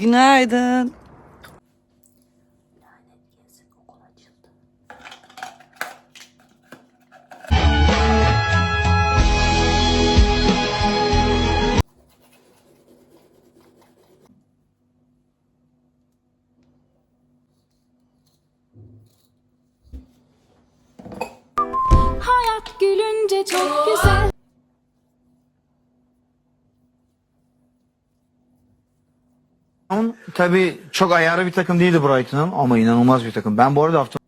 Günaydın. Tabii çok ayarı bir takım değildi Brighton'ın ama inanılmaz bir takım. Ben bu arada hafta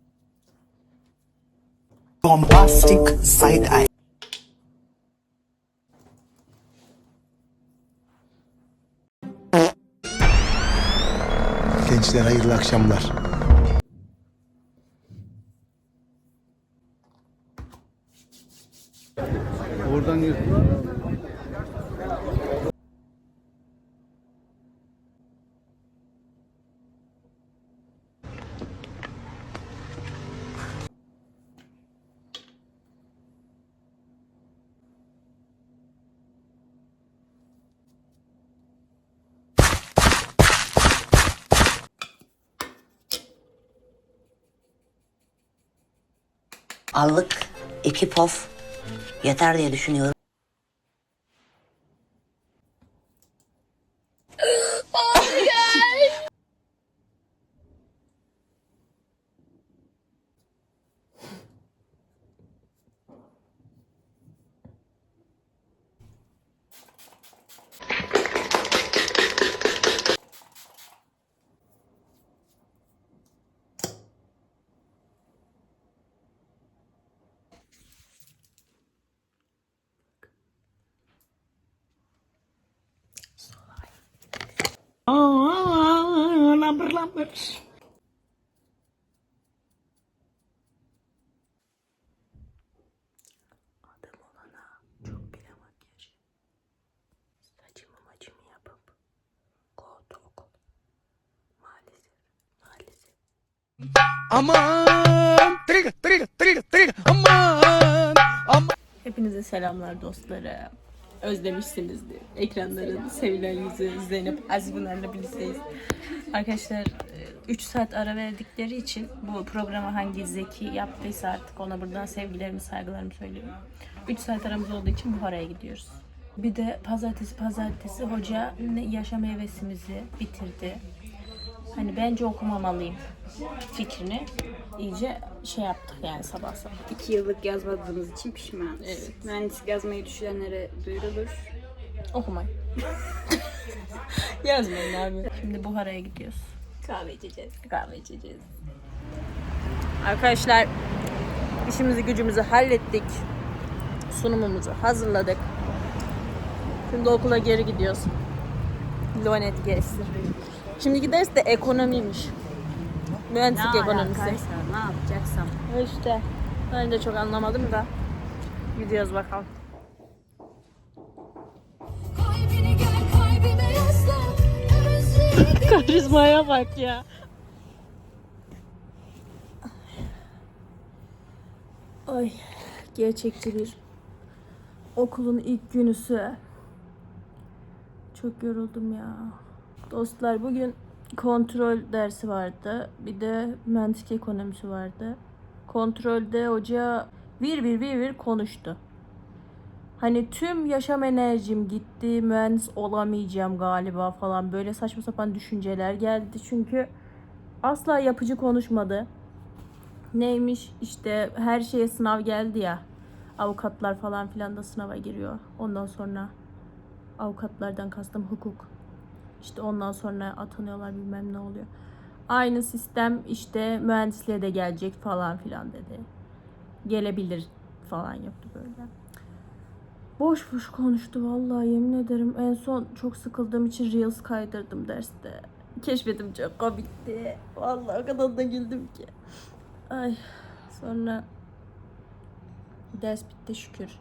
bombastic side eye. Gençler hayırlı akşamlar. Allık, iki pof yeter diye düşünüyorum. Aman! Trigger, trigger, trigger, trigger. Aman! Aman! Hepinize selamlar dostları. Özlemişsinizdir. Ekranların sevilen yüzü Zeynep Azbunar'la birlikteyiz. Arkadaşlar 3 saat ara verdikleri için bu programı hangi zeki yaptıysa artık ona buradan sevgilerimi saygılarımı söylüyorum. 3 saat aramız olduğu için Buhara'ya gidiyoruz. Bir de pazartesi pazartesi hoca yaşam hevesimizi bitirdi. Hani bence okumamalıyım fikrini iyice şey yaptık yani sabah sabah. İki yıllık yazmadığımız için pişmanız. Evet. Mühendislik yazmayı düşünenlere duyurulur. Okumayın. Yazmayın abi. Şimdi Buhara'ya gidiyoruz. Kahve içeceğiz. Kahve içeceğiz. Arkadaşlar işimizi gücümüzü hallettik. Sunumumuzu hazırladık. Şimdi okula geri gidiyoruz. Lonet gezisi. Şimdi ders de ekonomiymiş. Mühendislik ekonomisi. ne yapacaksam. İşte ben de çok anlamadım da. Gidiyoruz bakalım. Karizmaya bak ya. Ay gerçekçi bir okulun ilk günüsü. Çok yoruldum ya. Dostlar bugün kontrol dersi vardı. Bir de mühendislik ekonomisi vardı. Kontrolde hoca bir bir bir bir konuştu. Hani tüm yaşam enerjim gitti, mühendis olamayacağım galiba falan böyle saçma sapan düşünceler geldi. Çünkü asla yapıcı konuşmadı. Neymiş işte her şeye sınav geldi ya. Avukatlar falan filan da sınava giriyor. Ondan sonra avukatlardan kastım hukuk. İşte ondan sonra atanıyorlar bilmem ne oluyor. Aynı sistem işte mühendisliğe de gelecek falan filan dedi. Gelebilir falan yaptı böyle. Boş boş konuştu vallahi yemin ederim. En son çok sıkıldığım için Reels kaydırdım derste. Keşfetim çok komikti. Vallahi o kadar da güldüm ki. Ay sonra ders bitti şükür.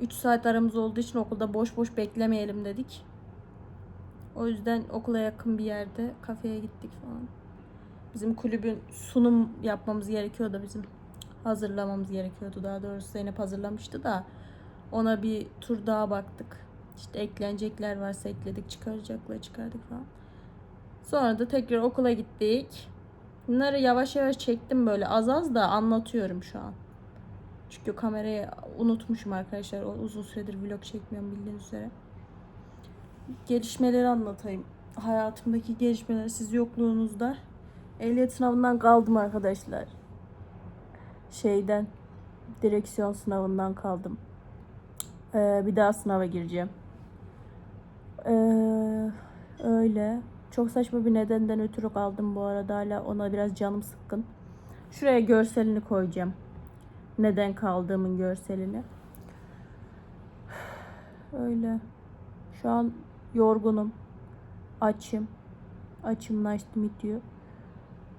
3 saat aramız olduğu için okulda boş boş beklemeyelim dedik. O yüzden okula yakın bir yerde kafeye gittik falan. Bizim kulübün sunum yapmamız gerekiyordu bizim. Hazırlamamız gerekiyordu daha doğrusu Zeynep hazırlamıştı da ona bir tur daha baktık. İşte eklenecekler varsa ekledik, çıkaracaklar çıkardık falan. Sonra da tekrar okula gittik. Bunları yavaş yavaş çektim böyle az az da anlatıyorum şu an. Çünkü kamerayı unutmuşum arkadaşlar. O uzun süredir vlog çekmiyorum bildiğiniz üzere. Gelişmeleri anlatayım. Hayatımdaki gelişmeler siz yokluğunuzda. Ehliyet sınavından kaldım arkadaşlar. Şeyden direksiyon sınavından kaldım. Ee, bir daha sınava gireceğim. Ee, öyle. Çok saçma bir nedenden ötürü kaldım bu arada. Hala ona biraz canım sıkkın. Şuraya görselini koyacağım. Neden kaldığımın görselini. Öyle. Şu an yorgunum. Açım. Açımlaştım bitiyor.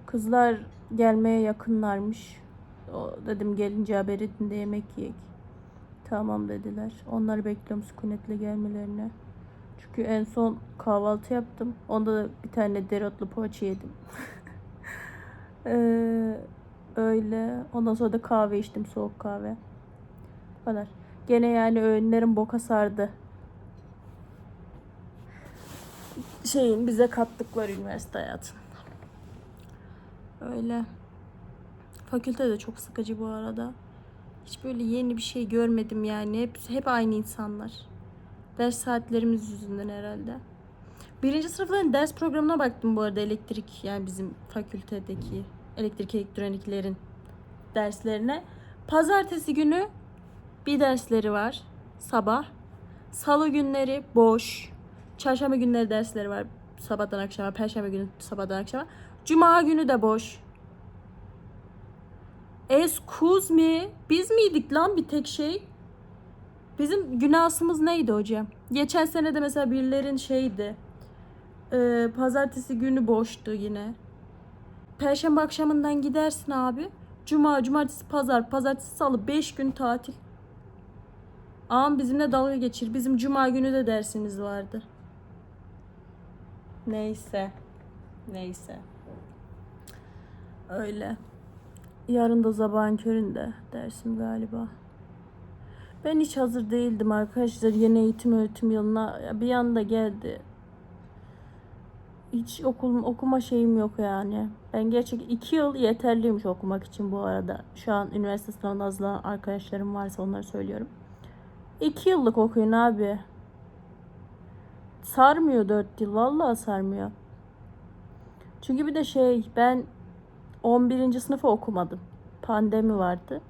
Kızlar gelmeye yakınlarmış. O, dedim gelince haber edin de yemek yiyek. Tamam dediler. Onları bekliyorum sükunetle gelmelerini. Çünkü en son kahvaltı yaptım. Onda da bir tane dereotlu poğaça yedim. Ee, öyle. Ondan sonra da kahve içtim. Soğuk kahve. Bu kadar. Gene yani öğünlerim boka sardı. Şeyin bize kattıkları üniversite hayatında. Öyle. Fakülte de çok sıkıcı bu arada. Hiç böyle yeni bir şey görmedim yani. Hep, hep aynı insanlar. Ders saatlerimiz yüzünden herhalde. Birinci sınıfların ders programına baktım bu arada elektrik yani bizim fakültedeki elektrik elektroniklerin derslerine. Pazartesi günü bir dersleri var sabah. Salı günleri boş. Çarşamba günleri dersleri var sabahtan akşama. Perşembe günü sabahtan akşama. Cuma günü de boş. Excuse me. Biz miydik lan bir tek şey? Bizim günahsımız neydi hocam? Geçen sene de mesela birilerin şeydi. e, pazartesi günü boştu yine. Perşembe akşamından gidersin abi. Cuma, cumartesi, pazar, pazartesi, salı 5 gün tatil. Ağam bizimle dalga geçir. Bizim cuma günü de dersimiz vardı. Neyse. Neyse. Öyle. Yarın da sabahın köründe dersim galiba. Ben hiç hazır değildim arkadaşlar yeni eğitim öğretim yılına. Bir anda geldi. Hiç okul, okuma şeyim yok yani. Ben gerçek iki yıl yeterliymiş okumak için bu arada. Şu an üniversite sınavına hazırlanan arkadaşlarım varsa onları söylüyorum. İki yıllık okuyun abi. Sarmıyor dört yıl. Vallahi sarmıyor. Çünkü bir de şey ben 11. sınıfı okumadım. Pandemi vardı.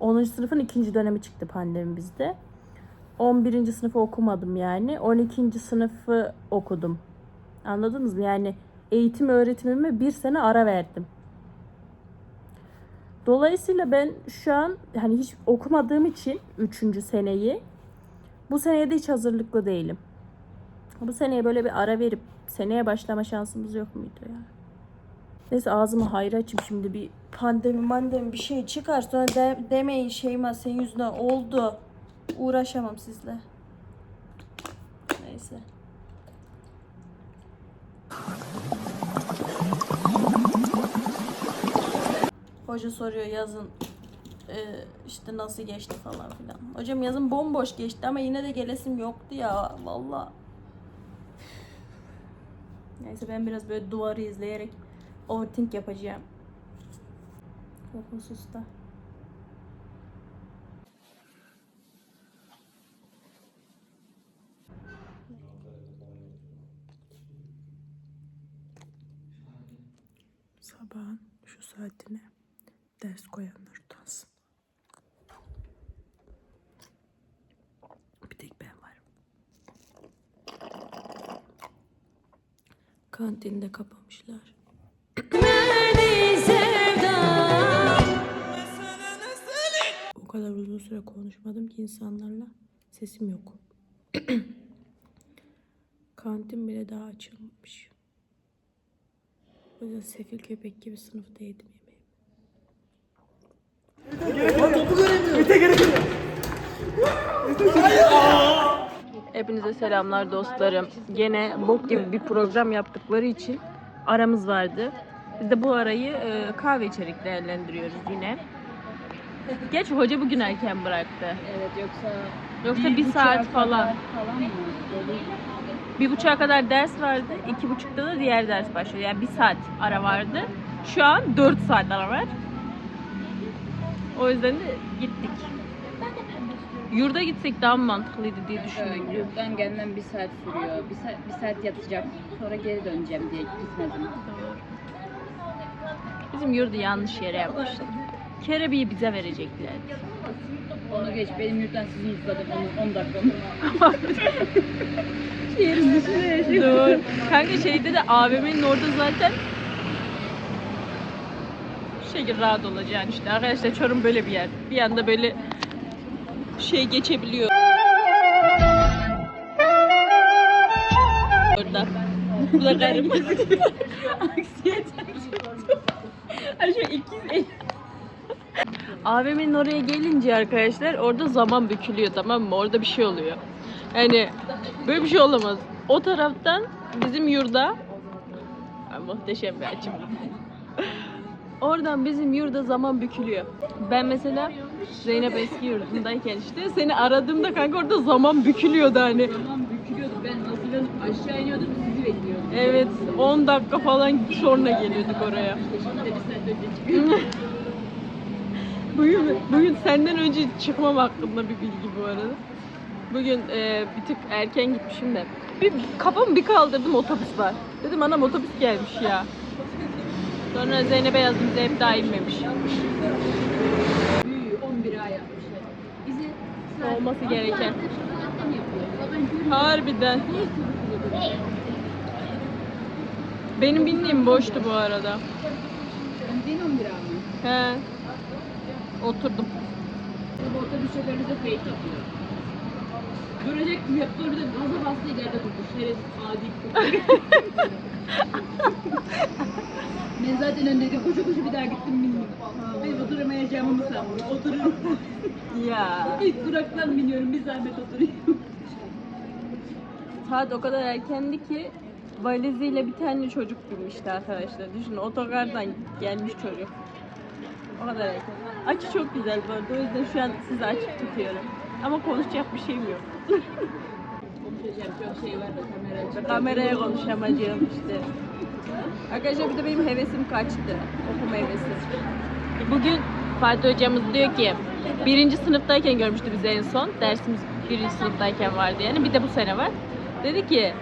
10. sınıfın ikinci dönemi çıktı pandemi bizde. 11. sınıfı okumadım yani. 12. sınıfı okudum. Anladınız mı? Yani eğitim öğretimime bir sene ara verdim. Dolayısıyla ben şu an hani hiç okumadığım için 3. seneyi bu seneye de hiç hazırlıklı değilim. Bu seneye böyle bir ara verip seneye başlama şansımız yok muydu ya? Neyse ağzımı hayra açayım şimdi bir pandemi mandemi bir şey çıkar sonra de, demeyin Şeyma senin yüzünden oldu. Uğraşamam sizle. Neyse. Hoca soruyor yazın e, işte nasıl geçti falan filan. Hocam yazın bomboş geçti ama yine de gelesim yoktu ya valla. Neyse ben biraz böyle duvarı izleyerek overthink yapacağım. O hususta. Sabahın şu saatine ders koyanlar utansın. Bir tek ben varım. Kantinde kapamışlar. O kadar uzun süre konuşmadım ki insanlarla. Sesim yok. Kantin bile daha açılmamış. O yüzden sefil köpek gibi sınıfta yedim yemeğimi. Hepinize selamlar dostlarım. Gene bok gibi bir program yaptıkları için aramız vardı. Biz de bu arayı e, kahve içerek değerlendiriyoruz yine. Geç hoca bugün erken bıraktı. Evet yoksa Yoksa bir saat falan. falan mı? Bir buçuğa kadar ders vardı. iki buçukta da diğer ders başlıyor. Yani bir saat ara vardı. Şu an dört saat ara var. O yüzden de gittik. Yurda gitsek daha mı mantıklıydı diye düşündüm. Evet, yurttan gelmem bir saat sürüyor. Bir saat, bir saat yatacak. Sonra geri döneceğim diye gitmedim. Bizim yurdu yanlış yere yapmışlar. Kerebiyi bize verecekler. Onu geç. Benim yurttan sizin yurtladım. 10 dakika mı? Dur. Kanka şeyde de AVM'nin orada zaten şekilde rahat olacaksın işte. Arkadaşlar Çorum böyle bir yer. Bir anda böyle şey geçebiliyor. Orada. Bu da karım. Aksiyete. Ay şu ikiz AVM'nin oraya gelince arkadaşlar orada zaman bükülüyor tamam mı? Orada bir şey oluyor. Yani böyle bir şey olamaz. O taraftan bizim yurda Ay, muhteşem bir açım. Oradan bizim yurda zaman bükülüyor. Ben mesela Zeynep eski yurdundayken işte seni aradığımda kanka orada zaman bükülüyordu hani. Tamam bükülüyordu. Ben hazırlanıp aşağı iniyordum. Sizi bekliyordum. Evet 10 dakika falan sonra geliyorduk oraya. Şimdi de bir saat önce çıkıyorum. Bugün, bugün senden önce çıkmam hakkında bir bilgi bu arada. Bugün e, bir tık erken gitmişim de. Bir kafamı bir kaldırdım otobüs var. Dedim anam otobüs gelmiş ya. Sonra Zeynep'e yazdım Zeynep daha inmemiş. Büyüğü 11 ay yapmışlar. Bizi Olması gereken. Harbiden. Benim bindiğim boştu bu arada. Ben 11 ay mı? He. Oturdum. Bu otobüs şoförü de fake yapıyor. Duracak mı yaptı bir de gaza bastı ileride durdu. Şeref adi. ben zaten öndeydim. Koşa koşa bir daha gittim bindim. Ben oturamayacağımı mı sandım? Otururum. Ya. İlk duraktan biniyorum. Bir zahmet oturayım. Saat o kadar erkendi ki valiziyle bir tane çocuk binmişti arkadaşlar. Düşünün otogardan gelmiş çocuk. O kadar erken. Açı çok güzel bu arada. O yüzden şu an sizi açık tutuyorum. Ama konuşacak bir şeyim yok. Konuşacağım çok şey var da kamera açık. Kameraya konuşamayacağım işte. Arkadaşlar bir de benim hevesim kaçtı. Okuma hevesi. Bugün Fatih hocamız diyor ki birinci sınıftayken görmüştü bizi en son. Dersimiz birinci sınıftayken vardı yani. Bir de bu sene var. Dedi ki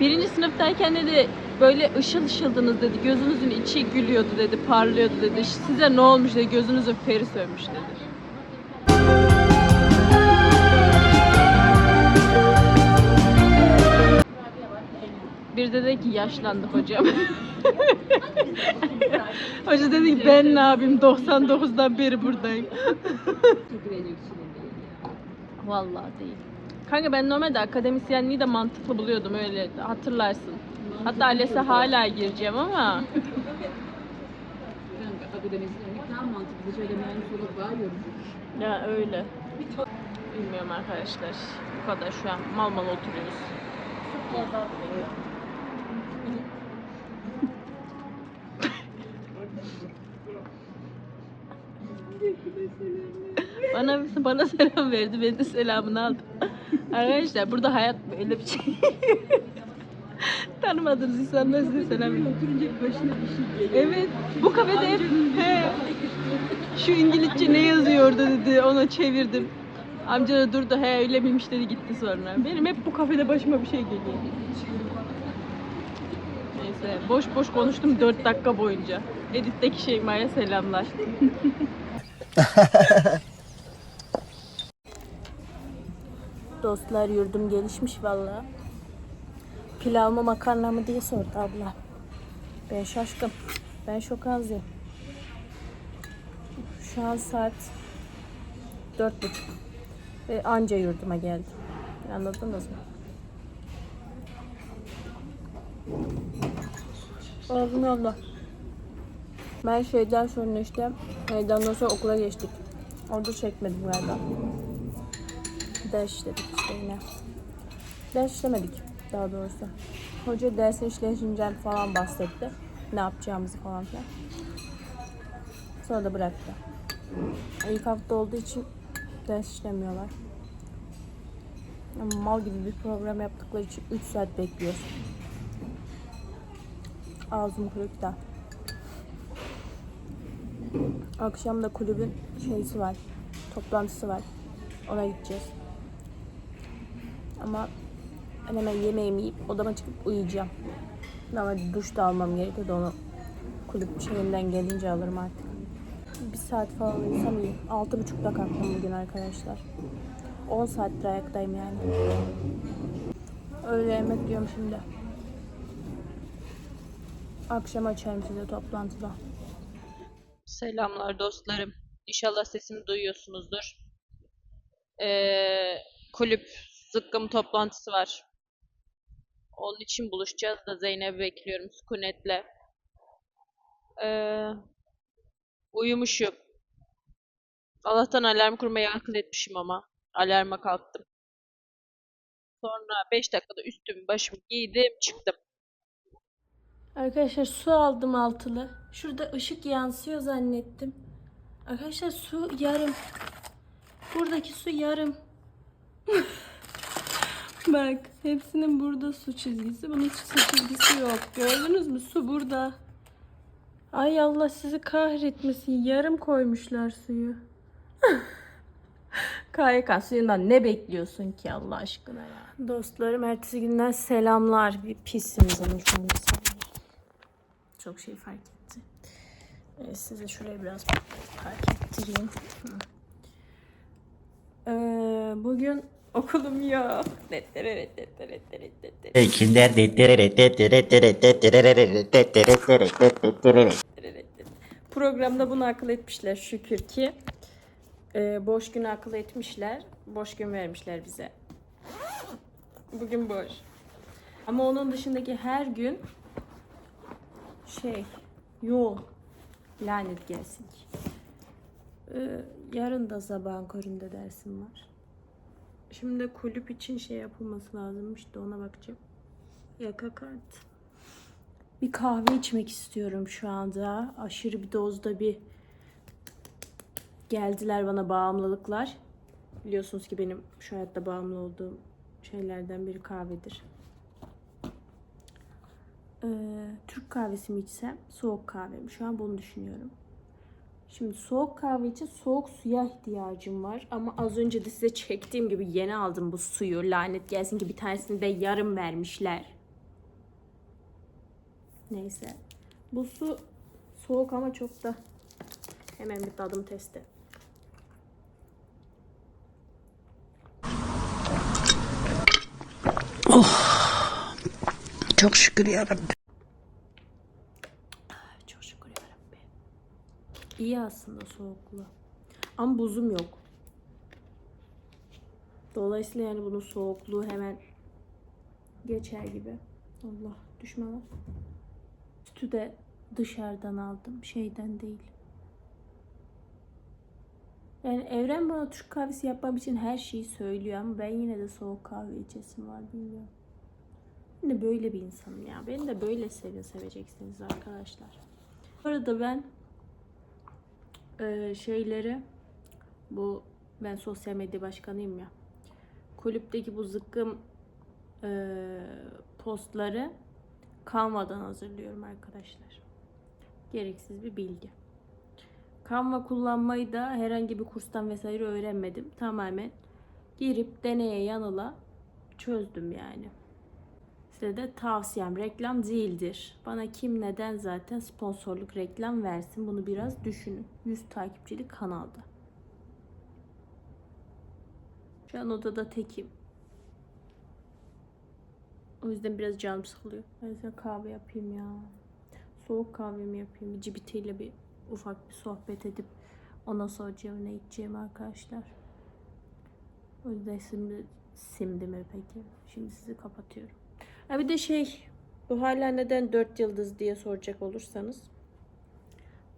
birinci sınıftayken dedi böyle ışıl ışıldınız dedi. Gözünüzün içi gülüyordu dedi. Parlıyordu dedi. Size ne olmuş dedi. Gözünüzün feri sönmüş dedi. Bir de dedi ki yaşlandık hocam. Hoca dedi ki ben ne yapayım 99'dan beri buradayım. Vallahi değil. Kanka ben normalde akademisyenliği de mantıklı buluyordum öyle hatırlarsın. Hatta ALES'e hala gireceğim ama Kanka akademisyenlik daha mantıklı. Şöyle mühendis olup daha yorucu. ya öyle. Bilmiyorum arkadaşlar. Bu kadar şu an mal mal oturuyoruz. Bana bana selam verdi. Ben de selamını aldım. Arkadaşlar burada hayat böyle bir şey. Tanımadığınız insanlar size selam veriyor. Oturunca başına bir şey geliyor. Evet. Bu kafede hep he, şu İngilizce ne yazıyor orada dedi. Ona çevirdim. Amca da durdu. He öyle miymiş dedi gitti sonra. Benim hep bu kafede başıma bir şey geliyor. Neyse boş boş konuştum 4 dakika boyunca. Editteki Şeyma'ya selamlar. Dostlar yurdum gelişmiş valla. Pilav mı makarna mı diye sordu abla. Ben şaşkın. Ben şok ağzıyım. Şu an saat dört buçuk. Ve anca yurduma geldim. Anladınız mı? Ağzım yolda. Ben şeyden sonra işte meydandan sonra okula geçtik. Orada çekmedim galiba. Ders işledik işte yine. Ders işlemedik daha doğrusu. Hoca dersin işleyişinden falan bahsetti. Ne yapacağımızı falan filan. Sonra da bıraktı. İlk hafta olduğu için ders işlemiyorlar. Yani mal gibi bir program yaptıkları için 3 saat bekliyoruz. Ağzım kırık da. Akşam da kulübün şeysi var. Toplantısı var. Ona gideceğiz. Ama ben hemen yemeğimi yiyip odama çıkıp uyuyacağım. Ama duş da almam gerekiyor da onu kulüp şeyinden gelince alırım artık. Bir saat falan uyusam iyi. Altı buçukta kalktım bugün arkadaşlar. 10 saattir ayaktayım yani. Öyle yemek yiyorum şimdi. Akşam açarım size toplantıda. Selamlar dostlarım. İnşallah sesimi duyuyorsunuzdur. Ee, kulüp zıkkım toplantısı var. Onun için buluşacağız da Zeynep'i bekliyorum sükunetle. Ee, uyumuşum. Allah'tan alarm kurmayı akıl etmişim ama. Alarma kalktım. Sonra 5 dakikada üstümü başımı giydim çıktım. Arkadaşlar su aldım altılı. Şurada ışık yansıyor zannettim. Arkadaşlar su yarım. Buradaki su yarım. Bak hepsinin burada su çizgisi. Bunun hiç su çizgisi yok. Gördünüz mü? Su burada. Ay Allah sizi kahretmesin. Yarım koymuşlar suyu. KYK suyundan ne bekliyorsun ki Allah aşkına ya? Dostlarım ertesi günden selamlar. Bir pisiniz ama. Çok şey fark etti. Evet, size şuraya biraz fark ettireyim. Hı. Ee, bugün okulum yok. Kinder Programda bunu akıl etmişler şükür ki. Ee, boş gün akıl etmişler. Boş gün vermişler bize. Bugün boş. Ama onun dışındaki her gün şey yoğun. Lanet gelsin. Ee, yarın da sabahın köründe dersim var. Şimdi kulüp için şey yapılması lazımmış da ona bakacağım. Yaka kart. Bir kahve içmek istiyorum şu anda. Aşırı bir dozda bir geldiler bana bağımlılıklar. Biliyorsunuz ki benim şu hayatta bağımlı olduğum şeylerden biri kahvedir. Ee, Türk kahvesi mi içsem, soğuk kahve mi? Şu an bunu düşünüyorum. Şimdi soğuk kahve için soğuk suya ihtiyacım var. Ama az önce de size çektiğim gibi yeni aldım bu suyu. Lanet gelsin ki bir tanesini de yarım vermişler. Neyse. Bu su soğuk ama çok da hemen bir tadım testi. Çok şükür yarabbim. Çok şükür yarabbim. İyi aslında soğuklu. Ama buzum yok. Dolayısıyla yani bunun soğukluğu hemen geçer gibi. Allah düşme. Sütü de dışarıdan aldım. Şeyden değil. Yani evren bana Türk kahvesi yapmam için her şeyi söylüyor ama ben yine de soğuk kahve içesim var bilmiyorum. Ben de böyle bir insanım ya. Beni de böyle sevin seveceksiniz arkadaşlar. Bu arada ben eee, şeyleri bu ben sosyal medya başkanıyım ya. Kulüpteki bu zıkkım eee, postları Canva'dan hazırlıyorum arkadaşlar. Gereksiz bir bilgi. Canva kullanmayı da herhangi bir kurstan vesaire öğrenmedim. Tamamen girip deneye yanıla çözdüm yani. Size de tavsiyem reklam değildir. Bana kim neden zaten sponsorluk reklam versin bunu biraz düşünün. 100 takipçili kanalda. Şu an odada tekim. O yüzden biraz canım sıkılıyor. Ben size kahve yapayım ya. Soğuk kahve mi yapayım? Cibitiyle bir ufak bir sohbet edip ondan sonra ne içeceğim arkadaşlar. O yüzden şimdi simdi mi peki? Şimdi sizi kapatıyorum. Ha bir de şey bu hala neden 4 yıldız diye soracak olursanız.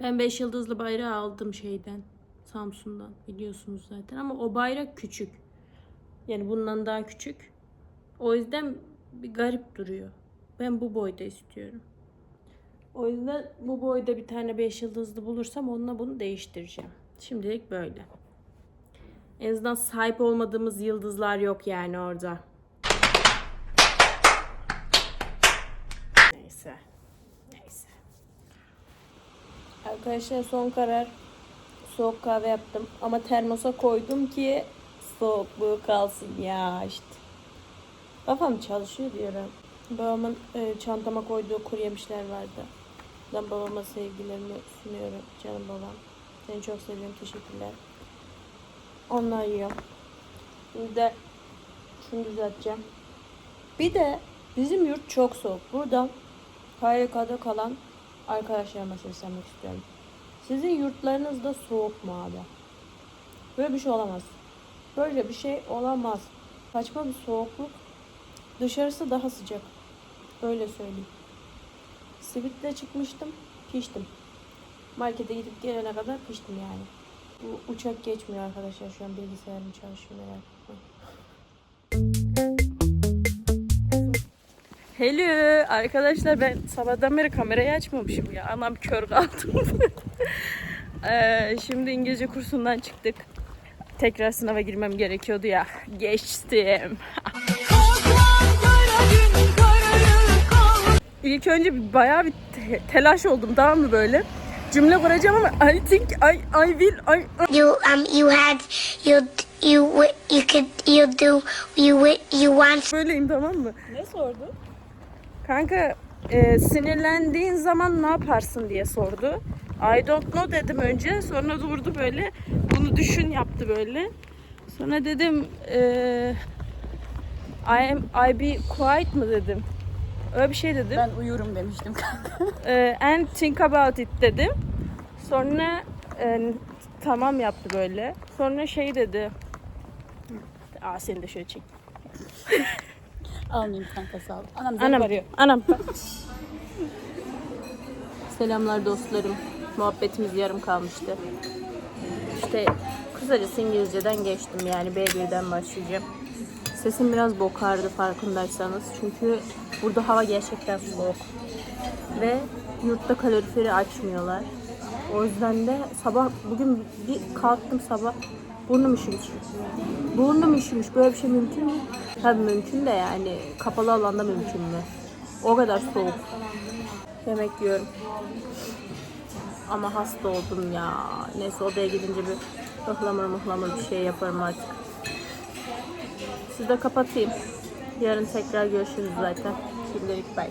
Ben 5 yıldızlı bayrağı aldım şeyden. Samsun'dan biliyorsunuz zaten ama o bayrak küçük. Yani bundan daha küçük. O yüzden bir garip duruyor. Ben bu boyda istiyorum. O yüzden bu boyda bir tane 5 yıldızlı bulursam onunla bunu değiştireceğim. Şimdilik böyle. En azından sahip olmadığımız yıldızlar yok yani orada. Neyse. Neyse. Arkadaşlar son karar. Soğuk kahve yaptım. Ama termosa koydum ki soğukluğu kalsın ya işte. Kafam çalışıyor diyorum. Babamın e, çantama koyduğu kuru yemişler vardı. Ben babama sevgilerimi sunuyorum. Canım babam. Seni çok seviyorum. Teşekkürler. Onlar yiyor. Şimdi de şunu düzelteceğim. Bir de bizim yurt çok soğuk. Buradan KYK'da kalan arkadaşlarıma seslenmek istiyorum. Sizin yurtlarınızda soğuk mu abi? Böyle bir şey olamaz. Böyle bir şey olamaz. Saçma bir soğukluk. Dışarısı daha sıcak. Öyle söyleyeyim. Sivitle çıkmıştım, piştim. Markete gidip gelene kadar piştim yani. Bu uçak geçmiyor arkadaşlar. Şu an bilgisayarım çalışıyor merak etmeyin. Hello arkadaşlar ben sabahtan beri kamerayı açmamışım ya. Anam kör kaldım. Ee, şimdi İngilizce kursundan çıktık. Tekrar sınava girmem gerekiyordu ya. Geçtim. İlk önce bir- bayağı bir te- telaş oldum tamam mı böyle? Cümle kuracağım ama I think I I will I you um you had you you you could you do you you want böyleyim tamam mı? Ne sordu? Kanka e, sinirlendiğin zaman ne yaparsın diye sordu. I don't know dedim önce. Sonra durdu böyle. Bunu düşün yaptı böyle. Sonra dedim e, I am I be quiet mı dedim. Öyle bir şey dedim. Ben uyurum demiştim kanka. Ee, and think about it dedim. Sonra e, tamam yaptı böyle. Sonra şey dedi. Aa seni de şöyle çek. Almayayım kanka sağ ol. Anam zevk Anam, arıyor. anam. Selamlar dostlarım. Muhabbetimiz yarım kalmıştı. İşte kısacası İngilizceden geçtim yani B1'den başlayacağım. Sesim biraz bokardı farkındaysanız. Çünkü burada hava gerçekten soğuk. Ve yurtta kaloriferi açmıyorlar. O yüzden de sabah bugün bir kalktım sabah burnum üşümüş. Burnum üşümüş. Böyle bir şey mümkün mü? Tabii mümkün de yani kapalı alanda mümkün mü? O kadar soğuk. Yemek yiyorum. Ama hasta oldum ya. Neyse odaya gidince bir ıhlamur mıhlamur bir şey yaparım artık. Siz de kapatayım. Yarın tekrar görüşürüz zaten. Şimdilik bye.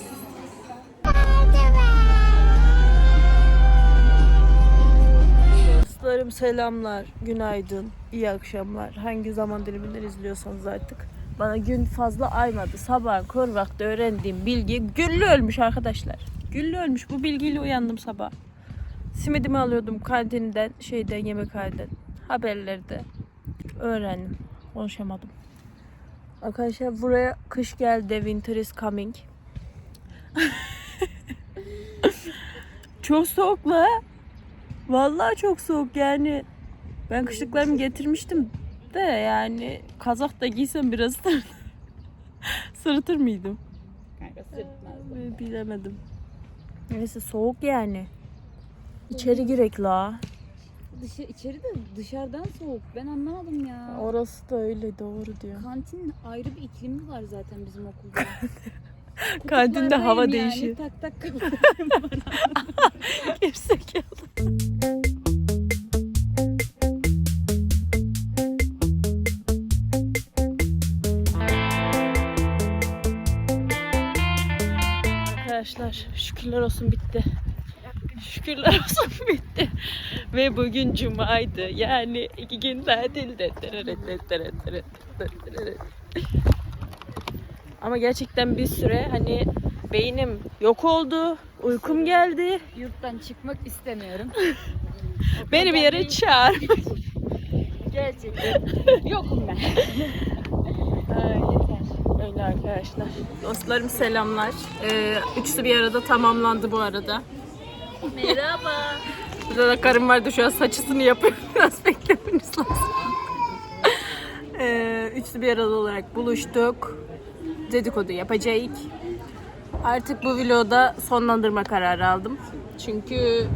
Dostlarım selamlar, günaydın, iyi akşamlar. Hangi zaman diliminden izliyorsanız artık. Bana gün fazla aymadı. Sabah kör vakti öğrendiğim bilgi güllü ölmüş arkadaşlar. Güllü ölmüş. Bu bilgiyle uyandım sabah. Simidimi alıyordum kantinden, şeyden, yemekhaneden. Haberlerde öğrendim. Konuşamadım. Arkadaşlar buraya kış geldi. Winter is coming. Çok soğuk la. Vallahi çok soğuk yani. Ben kışlıklarımı getirmiştim de yani kazak da giysem biraz sırıtır, sırıtır mıydım? Kanka Bilemedim. Neyse soğuk yani. İçeri girek la. Dışı, içeri de dışarıdan soğuk. Ben anlamadım ya. Orası da öyle doğru diyor. Kantin ayrı bir iklimi var zaten bizim okulda. Kantinde hava yani, değişiyor. Tak tak Gerizekalı. Arkadaşlar şükürler olsun bitti. Şükürler olsun bitti. Ve bugün cumaydı. Yani iki gün tatilde. Ama gerçekten bir süre hani beynim yok oldu. Uykum geldi. Yurttan çıkmak istemiyorum. Beni bir yere çağır. Gerçekten. Yokum ben. Öyle arkadaşlar. Dostlarım selamlar. Ee, üçlü bir arada tamamlandı bu arada. Merhaba. Burada da karım vardı şu an saçısını yapıyor. Biraz beklemeniz lazım. ee, üçlü bir arada olarak buluştuk. Dedikodu yapacağız. Artık bu vlogda sonlandırma kararı aldım. Çünkü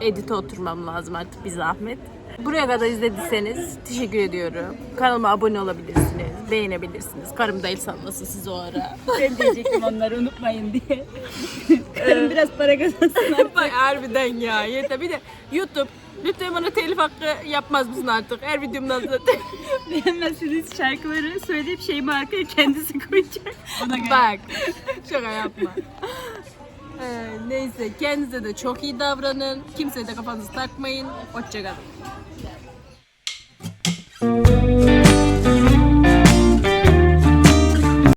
edite oturmam lazım artık bir zahmet. Buraya kadar izlediyseniz teşekkür ediyorum. Kanalıma abone olabilirsiniz, beğenebilirsiniz. Karım da el sallasın siz o ara. Ben diyecektim onları unutmayın diye. Karım biraz para kazansın. Bak harbiden ya yeter. Bir de YouTube lütfen bana telif hakkı yapmaz mısın artık? Her videomdan zaten. Beğenmezseniz şarkıları söyleyip şey markaya kendisi koyacak. Ona göre. Bak şaka yapma. Ee, neyse kendinize de çok iyi davranın. Kimseye de kafanızı takmayın. Hoşçakalın.